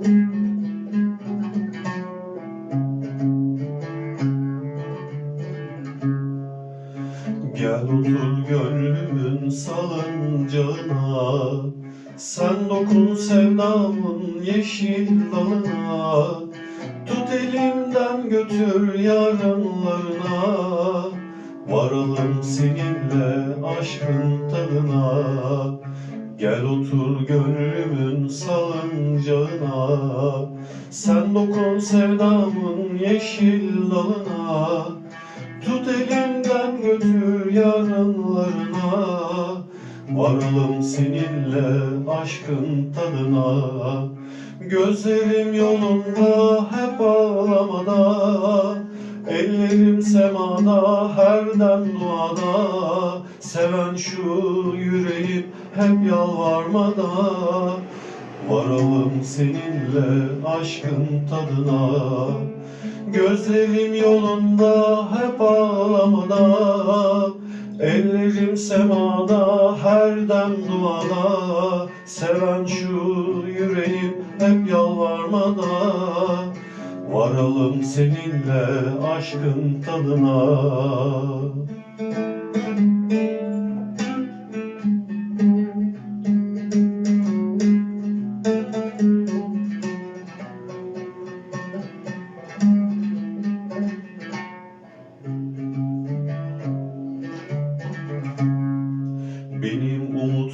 Gel otur gönlümün salıncağına. Sen dokun sevdamın yeşil dalına. Tut elimden götür yarınlarına. Varalım seninle aşkın tadına. Gel otur gönlümün salıncağına. Sen dokun sevdamın yeşil dalına. Tut elimden götür yarınlarına. Varalım seninle aşkın tadına. Gözlerim yolunda hep ağlamada. Ellerim semada her dem duada. Seven şu yüreğim hep yalvarmada. Varalım seninle aşkın tadına. Gözlerim yolunda hep ağlamada. Ellerim semada her dem duada. Seven şu yüreğim hep yalvarmada. Varalım seninle aşkın tadına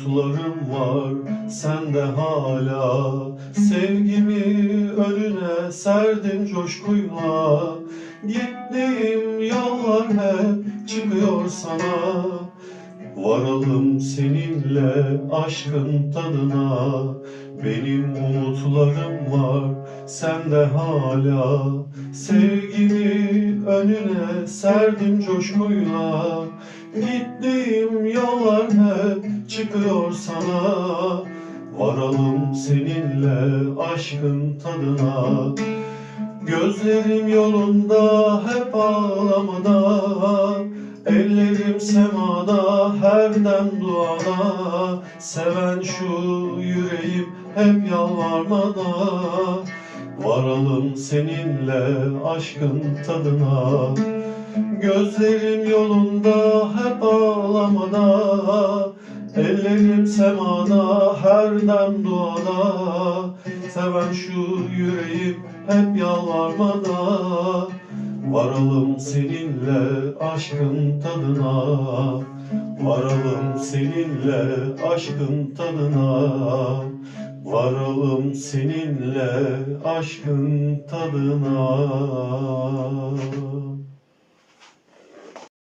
umutlarım var sende hala. Sevgimi önüne serdim coşkuyla. Gittiğim yollar hep çıkıyor sana. Varalım seninle aşkın tadına. Benim umutlarım var sende hala. Sevgimi önüne serdim coşkuyla Gittiğim yollar hep çıkıyor sana. Varalım seninle aşkın tadına. Gözlerim yolunda hep ağlamada Ellerim semada her dem duada Seven şu yüreğim hep yalvarmada Varalım seninle aşkın tadına. Gözlerim yolunda hep ağlamada Ellerim semada her dem duada Seven şu yüreğim hep yalvarmada Varalım seninle aşkın tadına. Varalım seninle aşkın tadına Varalım seninle aşkın tadına